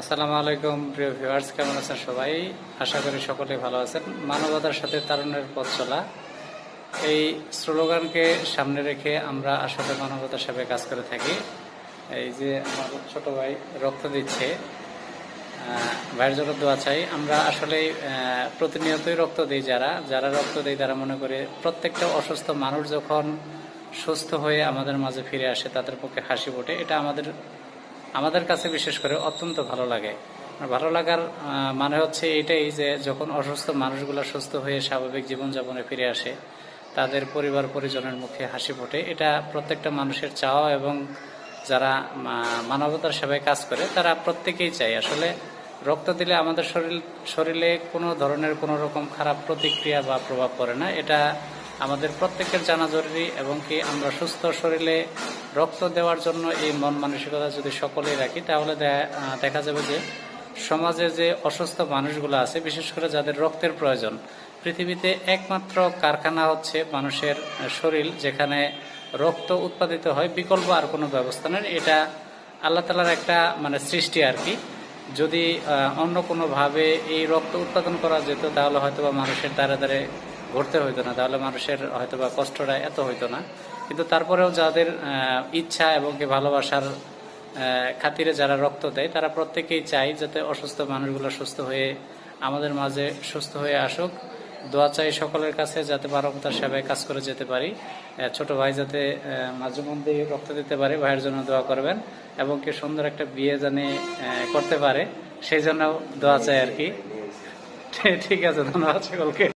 আসসালামু আলাইকুম, প্রিয় ভিউয়ার্স, কেমন আছেন সবাই? আশা করি সকলে ভালো আছেন। মানবতার সাথে তারুণের পথ চলা। এই স্লোগানকে সামনে রেখে আমরা আসলে মানবতার সাথে কাজ করে থাকি। এই যে আমার ছোট ভাই রক্ত দিচ্ছে ভাইয়ের জন্য দোয়া চাই। আমরা আসলে প্রতিনিয়তই রক্ত দিই যারা। যারা রক্ত দেয় তারা মনে করে প্রত্যেকটা অসুস্থ মানুষ যখন সুস্থ হয়ে আমাদের মাঝে ফিরে আসে, তাদের পক্ষে হাসি ফোটে। এটা আমাদের আমাদের কাছে বিশেষ করে অত্যন্ত ভালো লাগে। ভালো লাগার মানে হচ্ছে এটাই যে যখন অসুস্থ মানুষগুলো সুস্থ হয়ে স্বাভাবিক জীবনযাপনে ফিরে আসে, তাদের পরিবার পরিজনের মুখে হাসি ফোটে। এটা প্রত্যেকটা মানুষের চাওয়া এবং যারা মানবতার সেবায় কাজ করে, তারা প্রত্যেকেই চায়। আসলে রক্ত দিলে আমাদের শরীর, শরীরে কোনো ধরনের কোনো রকম খারাপ প্রতিক্রিয়া বা প্রভাব পড়ে না। এটা আমাদের প্রত্যেকের জানা জরুরি এবং কি আমরা সুস্থ শরীরে রক্ত দেওয়ার জন্য এই মন মানসিকতা যদি সকলেই রাখি, তাহলে দেখা যাবে যে সমাজে যে অসুস্থ মানুষগুলো আছে, বিশেষ করে যাদের রক্তের প্রয়োজন, পৃথিবীতে একমাত্র কারখানা হচ্ছে মানুষের শরীর, যেখানে রক্ত উৎপাদিত হয়, বিকল্প আর কোনো ব্যবস্থা নেই। এটা আল্লাহ তালার একটা মানে সৃষ্টি আর কি। যদি অন্য কোনোভাবে এই রক্ত উৎপাদন করা যেত, তাহলে হয়তোবা মানুষের দ্বারে দ্বারে ঘুরতে হইতো না, তাহলে মানুষের হয়তোবা কষ্টটা এত হইতো না। কিন্তু তারপরেও যাদের ইচ্ছা এবং কি ভালোবাসার খাতিরে যারা রক্ত দেয়, তারা প্রত্যেকেই চাই যাতে অসুস্থ মানুষগুলো সুস্থ হয়ে আমাদের মাঝে সুস্থ হয়ে আসুক। দোয়া চাই সকলের কাছে যাতে মানবতার সেবায় কাজ করে যেতে পারি। ছোট ভাই যাতে মাঝে মধ্যে রক্ত দিতে পারে, ভাইয়ের জন্য দোয়া করবেন এবং কি সুন্দর একটা বিয়ে জানে করতে পারে, সেই জন্য দোয়া চাই আর কি। ঠিক আছে, ধন্যবাদ সকলকে।